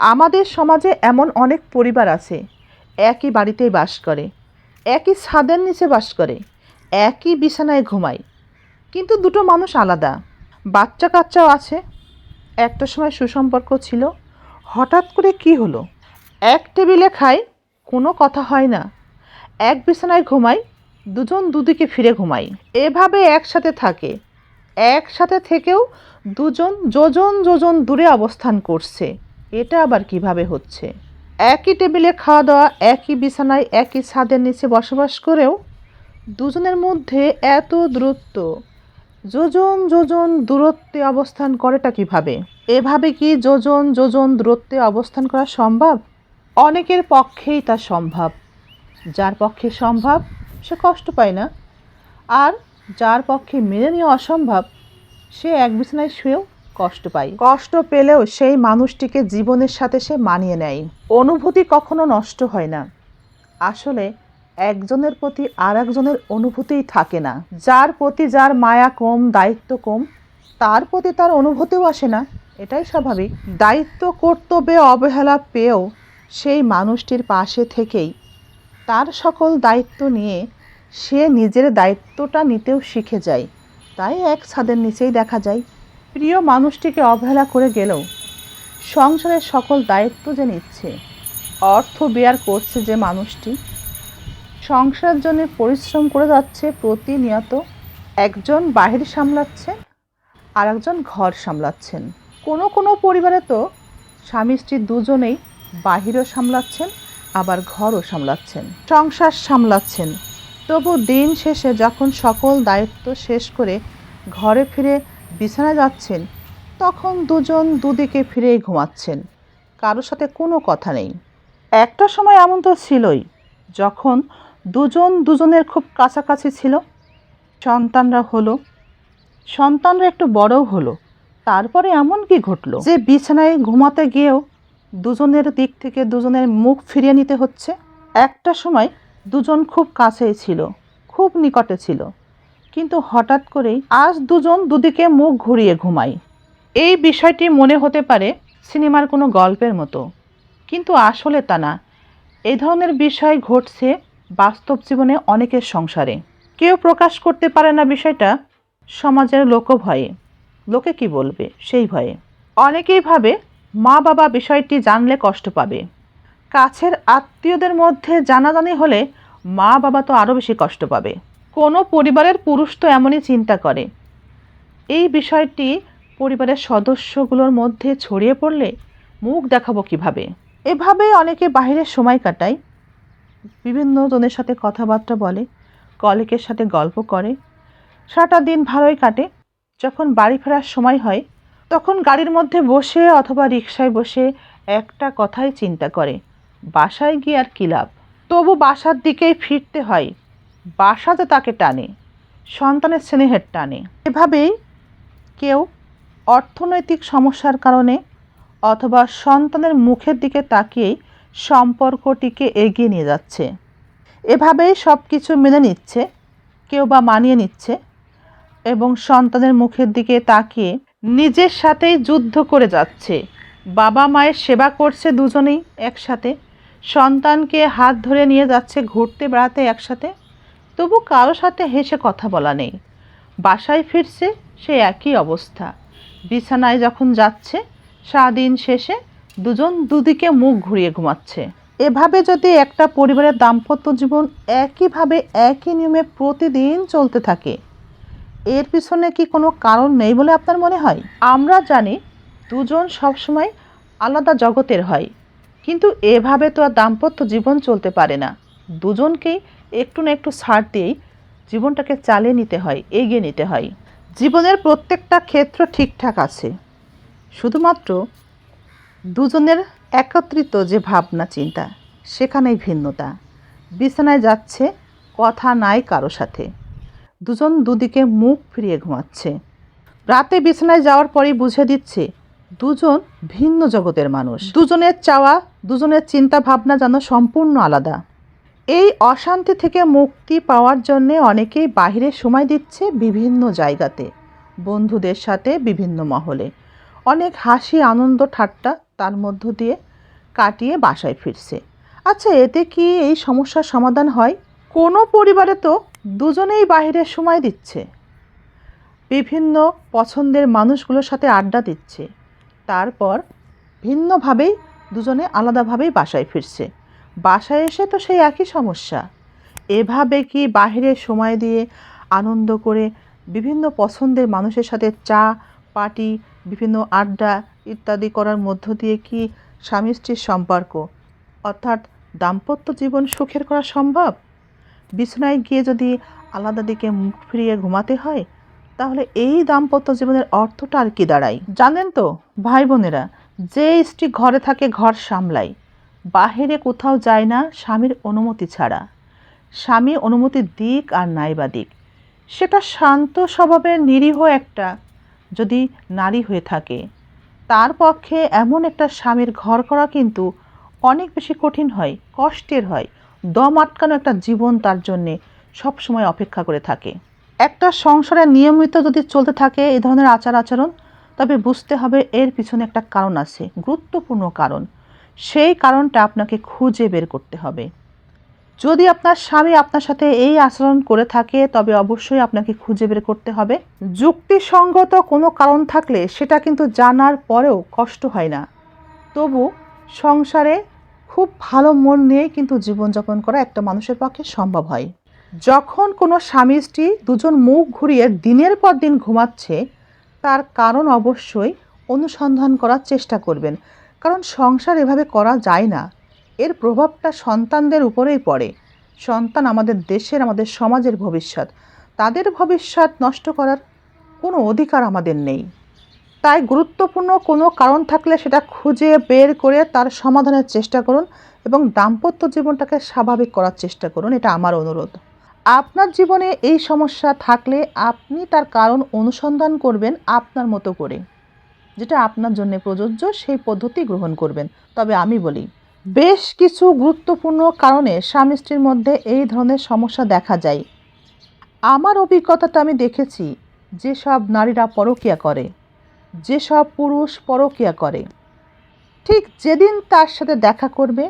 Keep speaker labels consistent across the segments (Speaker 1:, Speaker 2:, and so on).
Speaker 1: আমাদের সমাজে এমন অনেক পরিবার আছে, একই বাড়িতেই বাস করে, একই ছাদের নিচে বাস করে, একই বিছানায় ঘুমায়। কিন্তু দুটো মানুষ আলাদা বাচ্চা কাচ্চাও আছে। একটা সময় সুসম্পর্ক ছিল, হঠাৎ করে কি হলো? এক টেবিলে খায় কোনো কথা হয় না। এক বিছানায় ঘুমাই, দুজন দুদিকে ফিরে ঘুমাই। এভাবে একসাথে থাকে, একসাথে থেকেও দুজন যোজন যোজন দূরে অবস্থান করছে। এটা আবার কীভাবে হচ্ছে? একই টেবিলে খাওয়া দাওয়া একই বিছানায়, একই ছাদের নিচে বসবাস করেও দুজনের মধ্যে এত দূরত্ব। যোজন যোজন দূরত্বে অবস্থান করেটা কীভাবে? এভাবে কি যোজন যোজন দূরত্বে অবস্থান করা সম্ভব? অনেকের পক্ষেই তা সম্ভব। যার পক্ষে সম্ভব, সে কষ্ট পায় না। আর যার পক্ষে মেনে নেওয়া অসম্ভব, সে এক বিছানায় শুয়েও কষ্ট পায় কষ্ট পেলেও সেই মানুষটিকে জীবনের সাথে সে মানিয়ে নেয়। অনুভূতি কখনো নষ্ট হয় না। আসলে একজনের প্রতি আর একজনের অনুভূতিই থাকে না। যার প্রতি যার মায়া কম, দায়িত্ব কম, তার প্রতি তার অনুভূতিও আসে না। এটাই স্বাভাবিক। দায়িত্ব, কর্তব্যে অবহেলা পেয়েও সেই মানুষটির পাশে থেকেই তার সকল দায়িত্ব নিয়ে সে নিজের দায়িত্বটা নিতেও শিখে যায়। তাই এক ছাদের নিচেই দেখা যায় প্রিয় মানুষটিকে অবহেলা করে গেলেও সংসারের সকল দায়িত্ব যে নিচ্ছে, অর্থ বেয়ার করছে যে মানুষটি, সংসারের জন্য পরিশ্রম করে যাচ্ছে, প্রতিনিয়ত একজন বাহির সামলাচ্ছেন আর একজন ঘর সামলাচ্ছেন। কোনো কোনো পরিবারে তো স্বামী স্ত্রী দুজনেই বাহিরও সামলাচ্ছেন, আবার ঘরও সামলাচ্ছেন, সংসার সামলাচ্ছেন। তবু দিন শেষে যখন সকল দায়িত্ব শেষ করে ঘরে ফিরে বিছানায় যাচ্ছেন, তখন দুজন দুদিকে ফিরেই ঘুমাচ্ছেন। কারোর সাথে কোনো কথা নেই। একটা সময় এমন তো ছিলই, যখন দুজন দুজনের খুব কাছাকাছি ছিল। সন্তানরা হলো, সন্তানরা একটু বড়ও হলো, তারপরে এমন কি ঘটলো? যে বিছানায় ঘুমাতে গিয়েও দুজনের দিক থেকে দুজনের মুখ ফিরিয়ে নিতে হচ্ছে। একটা সময় দুজন খুব কাছেই ছিল, খুব নিকটে ছিল। কিন্তু হঠাৎ করেই আজ দুজন দুদিকে মুখ ঘুরিয়ে ঘুমাই। এই বিষয়টি মনে হতে পারে সিনেমার কোনো গল্পের মতো। কিন্তু আসলে তা না। এই ধরনের বিষয় ঘটছে বাস্তব জীবনে অনেকের সংসারে। কেউ প্রকাশ করতে পারে না বিষয়টা সমাজের লোকভয়ে। লোকে কি বলবে সেই ভয়ে। অনেকেই ভাবে মা বাবা বিষয়টি জানলে কষ্ট পাবে। কাছের আত্মীয়দের মধ্যে জানাজানি হলে মা বাবা তো আরও বেশি কষ্ট পাবে। কোনো পরিবারের পুরুষ তো এমনই চিন্তা করে। এই বিষয়টি পরিবারের সদস্যগুলোর মধ্যে ছড়িয়ে পড়লে মুখ দেখাবো কীভাবে? এভাবে অনেকে বাইরের সময় কাটায় বিভিন্ন জনের সাথে কথাবার্তা বলে কলিকের সাথে গল্প করে। সারাটা দিন ভালোই কাটে। যখন বাড়ি ফেরার সময় হয়, তখন গাড়ির মধ্যে বসে অথবা রিকশায় বসে একটা কথাই চিন্তা করে। বাসায় গিয়ে আর কী লাভ? তবু বাসার দিকেই ফিরতে হয়। বাসাতে তাকে টানে, সন্তানের স্নেহের টানে। এভাবেই কেউ অর্থনৈতিক সমস্যার কারণে অথবা সন্তানের মুখের দিকে তাকিয়েই সম্পর্কটিকে এগিয়ে নিয়ে যাচ্ছে। এভাবেই সব কিছু মেনে নিচ্ছে, কেউ বা মানিয়ে নিচ্ছে এবং সন্তানের মুখের দিকে তাকিয়ে নিজের সাথেই যুদ্ধ করে যাচ্ছে। বাবা মায়ের সেবা করছে দুজনেই একসাথে, সন্তানকে হাত ধরে নিয়ে যাচ্ছে, ঘুরতে বেড়াতে একসাথে। তবু কারও সাথে হেসে কথা বলা নেই। বাসায় ফিরছে, সে একই অবস্থা। বিছানায় যখন যাচ্ছে, সারাদিন শেষে দুজন দুদিকে মুখ ঘুরিয়ে ঘুমাচ্ছে। এভাবে যদি একটা পরিবারের দাম্পত্য জীবন একইভাবে একই নিয়মে প্রতিদিন চলতে থাকে, এর পিছনে কি কোনো কারণ নেই বলে আপনার মনে হয়? আমরা জানি দুজন সবসময় আলাদা জগতের হয়, কিন্তু এভাবে তো আর দাম্পত্য জীবন চলতে পারে না। দুজনকেই একটু না একটু ছাড় দিয়েই জীবনটাকে চালিয়ে নিতে হয়, এগিয়ে নিতে হয়। জীবনের প্রত্যেকটা ক্ষেত্র ঠিকঠাক আছে। শুধুমাত্র দুজনের একত্রিত যে ভাবনা, চিন্তা, সেখানেই ভিন্নতা। বিছানায় যাচ্ছে, কথা নাই কারও সাথে। দুজন দুদিকে মুখ ফিরিয়ে ঘুমাচ্ছে। রাতে বিছানায় যাওয়ার পরেই বুঝে দিচ্ছে, দুজন ভিন্ন জগতের মানুষ। দুজনের চাওয়া, দুজনের চিন্তা ভাবনা যেন সম্পূর্ণ আলাদা। এই অশান্তি থেকে মুক্তি পাওয়ার জন্যে অনেকেই বাইরে সময় দিচ্ছে বিভিন্ন জায়গাতে, বন্ধুদের সাথে বিভিন্ন মহলে। অনেক হাসি, আনন্দ, ঠাট্টা তার মধ্য দিয়ে কাটিয়ে বাসায় ফিরছে। আচ্ছা এতে কি এই সমস্যার সমাধান হয়? কোনো পরিবারে তো দুজনেই বাইরে সময় দিচ্ছে। বিভিন্ন পছন্দের মানুষগুলোর সাথে আড্ডা দিচ্ছে। তারপর ভিন্নভাবেই দুজনে আলাদাভাবেই বাসায় ফিরছে। বাসায় এসে তো সেই একই সমস্যা। এভাবে কি বাইরে সময় দিয়ে আনন্দ করে বিভিন্ন পছন্দের মানুষের সাথে চা, পার্টি, বিভিন্ন আড্ডা ইত্যাদি করার মধ্য দিয়ে কি স্বামী স্ত্রীর সম্পর্ক, অর্থাৎ দাম্পত্য জীবন সুখের করা সম্ভব? বিছানায় গিয়ে যদি আলাদা দিকে মুখ ফিরিয়ে ঘুমাতে হয়, তাহলে এই দাম্পত্য জীবনের অর্থটা আর কি দাঁড়ায়? জানেন তো ভাই বোনেরা যে স্ত্রী ঘরে থাকে, ঘর সামলায়। বাহিরে কোথাও যায় না স্বামীর অনুমতি ছাড়া। স্বামী অনুমতি দিক আর নাইবা দিক। সেটা শান্ত স্বভাবের নিরীহ একটা, যদি নারী হয়ে থাকে। তার পক্ষে এমন একটা স্বামীর ঘর করা কিন্তু অনেক বেশি কঠিন হয়, কষ্টের হয়। দম আটকানো একটা জীবন তার জন্যে সবসময় অপেক্ষা করে থাকে। একটা সংসারে নিয়মিত যদি চলতে থাকে এই ধরনের আচার আচরণ, তবে বুঝতে হবে এর পিছনে একটা কারণ আছে, গুরুত্বপূর্ণ কারণ। সেই কারণটা আপনাকে খুঁজে বের করতে হবে। যদি আপনার স্বামী আপনার সাথে এই আচরণ করে থাকে, তবে অবশ্যই আপনাকে খুঁজে বের করতে হবে। যুক্তিসঙ্গত কোনো কারণ থাকলে সেটা কিন্তু জানার পরেও কষ্ট হয় না। তবু সংসারে খুব ভালো মন নিয়ে কিন্তু জীবনযাপন করা একটা মানুষের পক্ষে সম্ভব হয়। যখন কোনো স্বামী স্ত্রী দুজন মুখ ঘুরিয়ে দিনের পর দিন ঘুমাচ্ছে, তার কারণ অবশ্যই অনুসন্ধান করার চেষ্টা করবেন। কারণ সংসার এভাবে করা যায় না। এর প্রভাবটা সন্তানদের উপরেই পড়ে। সন্তান আমাদের দেশের, আমাদের সমাজের ভবিষ্যৎ। তাদের ভবিষ্যৎ নষ্ট করার কোনো অধিকার আমাদের নেই। তাই গুরুত্বপূর্ণ কোনো কারণ থাকলে সেটা খুঁজে বের করে তার সমাধানের চেষ্টা করুন এবং দাম্পত্য জীবনটাকে স্বাভাবিক করার চেষ্টা করুন, এটা আমার অনুরোধ। আপনার জীবনে এই সমস্যা থাকলে আপনি তার কারণ অনুসন্ধান করবেন আপনার মতো করে। যেটা আপনার জন্য প্রযোজ্য, সেই পদ্ধতি গ্রহণ করবেন। তবে আমি বলি, বেশ কিছু গুরুত্বপূর্ণ কারণে স্বামী স্ত্রীর মধ্যে এই ধরনের সমস্যা দেখা যায়। আমার অভিজ্ঞতাটা আমি দেখেছি যেসব নারীরা পরকীয়া করে যেসব পুরুষ পরকীয়া করে। ঠিক যেদিন তার সাথে দেখা করবে,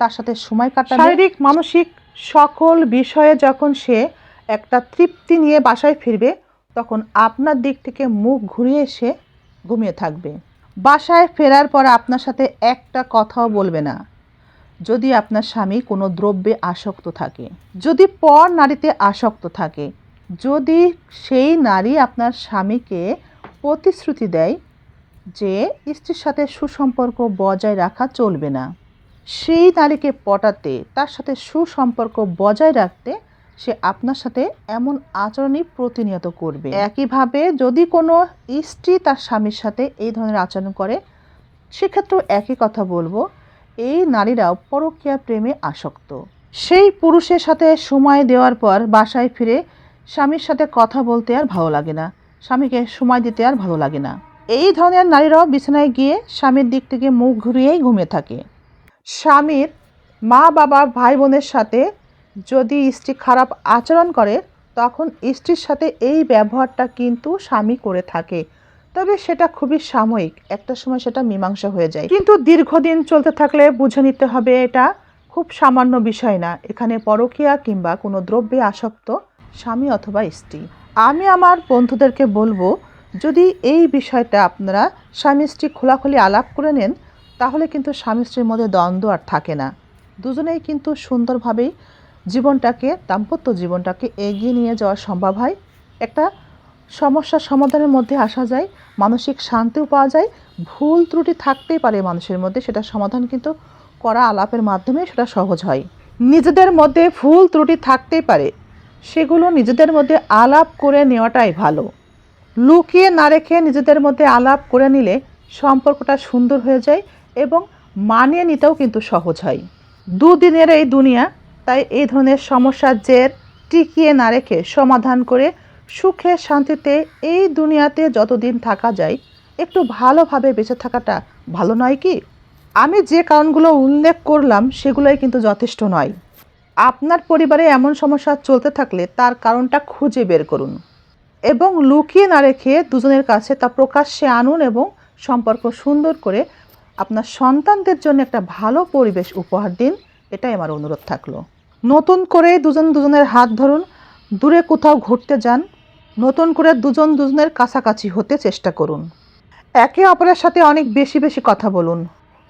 Speaker 1: তার সাথে সময় কাটাবে। শারীরিক, মানসিক সকল বিষয়ে যখন সে একটা তৃপ্তি নিয়ে বাসায় ফিরবে, তখন আপনার দিক থেকে মুখ ঘুরিয়ে এসে ঘুমিয়ে থাকবে। বাসায় ফেরার পর আপনার সাথে একটা কথাও বলবে না। যদি আপনার স্বামী কোনো দ্রব্যে আসক্ত থাকে, যদি পর নারীতে আসক্ত থাকে, যদি সেই নারী আপনার স্বামীকে প্রতিশ্রুতি দেয় যে স্ত্রীর সাথে সুসম্পর্ক বজায় রাখা চলবে না, সেই নারীকে পটাতে, তার সাথে সুসম্পর্ক বজায় রাখতে সে আপনার সাথে এমন আচরণই প্রতিনিয়ত করবে। একইভাবে যদি কোনো স্ত্রী তার স্বামীর সাথে এই ধরনের আচরণ করে সেক্ষেত্রেও একই কথা বলব এই নারীরাও পরকীয়া প্রেমে আসক্ত। সেই পুরুষের সাথে সময় দেওয়ার পর বাসায় ফিরে স্বামীর সাথে কথা বলতে আর ভালো লাগে না। স্বামীকে সময় দিতে আর ভালো লাগে না। এই ধরনের নারীরাও বিছানায় গিয়ে স্বামীর দিক থেকে মুখ ঘুরিয়েই ঘুমিয়ে থাকে। স্বামীর মা বাবা ভাই বোনের সাথে যদি স্ত্রী খারাপ আচরণ করে, তখন স্ত্রীর সাথে এই ব্যবহারটা কিন্তু স্বামী করে থাকে। তবে সেটা খুবই সাময়িক। একটা সময় সেটা মীমাংসা হয়ে যায়। কিন্তু দীর্ঘদিন চলতে থাকলে বুঝে নিতে হবে এটা খুব সামান্য বিষয় না। এখানে পরকীয়া কিংবা কোনো দ্রব্যে আসক্ত স্বামী অথবা স্ত্রী। আমি আমার বন্ধুদেরকে বলব, যদি এই বিষয়টা আপনারা স্বামী স্ত্রী খোলাখুলি আলাপ করে নেন, তাহলে কিন্তু স্বামী স্ত্রীর মধ্যে দ্বন্দ্ব আর থাকে না। দুজনেই কিন্তু সুন্দরভাবেই জীবনটাকে, দাম্পত্য জীবনটাকে এগিয়ে নিয়ে যাওয়া সম্ভব হয়। একটা সমস্যার সমাধানের মধ্যে আসা যায়, মানসিক শান্তিও পাওয়া যায়, ভুল ত্রুটি থাকতেই পারে মানুষের মধ্যে সেটা সমাধান কিন্তু করা আলাপের মাধ্যমে সেটা সহজ হয়। নিজেদের মধ্যে ভুল ত্রুটি থাকতেই পারে, সেগুলো নিজেদের মধ্যে আলাপ করে নেওয়াটাই ভালো। লুকিয়ে না রেখে নিজেদের মধ্যে আলাপ করে নিলে সম্পর্কটা সুন্দর হয়ে যায় এবং মানিয়ে নিতেও কিন্তু সহজ হয়। দুদিনের এই দুনিয়া তাই এই ধরনের সমস্যার জের টিকিয়ে না রেখে সমাধান করে সুখে শান্তিতে এই দুনিয়াতে যতদিন থাকা যায়, একটু ভালোভাবে বেঁচে থাকাটা ভালো নয় কি? আমি যে কারণগুলো উল্লেখ করলাম, সেগুলোই কিন্তু যথেষ্ট নয়। আপনার পরিবারে এমন সমস্যা চলতে থাকলে তার কারণটা খুঁজে বের করুন এবং লুকিয়ে না রেখে দুজনের কাছে তা প্রকাশ্যে আনুন এবং সম্পর্ক সুন্দর করে আপনার সন্তানদের জন্য একটা ভালো পরিবেশ উপহার দিন। এটাই আমার অনুরোধ থাকল। নতুন করে দুজন দুজনের হাত ধরুন, দূরে কোথাও ঘুরতে যান, নতুন করে দুজন দুজনের কাছাকাছি হতে চেষ্টা করুন। একে অপরের সাথে অনেক বেশি বেশি কথা বলুন।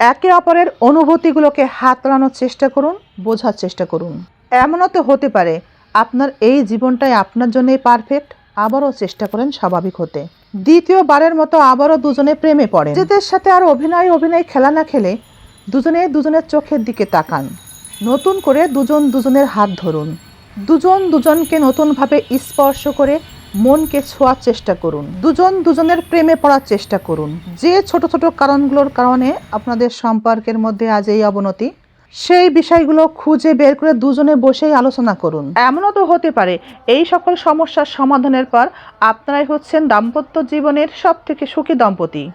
Speaker 1: একে অপরের অনুভূতিগুলোকে হাতড়ানোর চেষ্টা করুন, বোঝার চেষ্টা করুন। এমনও তো হতে পারে, আপনার এই জীবনটাই আপনার জন্যই পারফেক্ট আবারও চেষ্টা করেন স্বাভাবিক হতে। দ্বিতীয়বারের মতো আবারও দুজনে প্রেমে পড়ে নিজেদের সাথে আর অভিনয় অভিনয় খেলা না খেলে দুজনে দুজনের চোখের দিকে তাকান। নতুন করে দুজন দুজনের হাত ধরুন। দুজন দুজনকে নতুনভাবে স্পর্শ করে মনকে ছোঁয়ার চেষ্টা করুন। দুজন দুজনের প্রেমে পড়ার চেষ্টা করুন। যে ছোট ছোট কারণগুলোর কারণে আপনাদের সম্পর্কের মধ্যে আজ এই অবনতি, সেই বিষয়গুলো খুঁজে বের করে দুজনে বসেই আলোচনা করুন। এমনও তো হতে পারে, এই সকল সমস্যার সমাধানের পর আপনারাই হচ্ছেন দাম্পত্য জীবনের সব থেকে সুখী দম্পতি।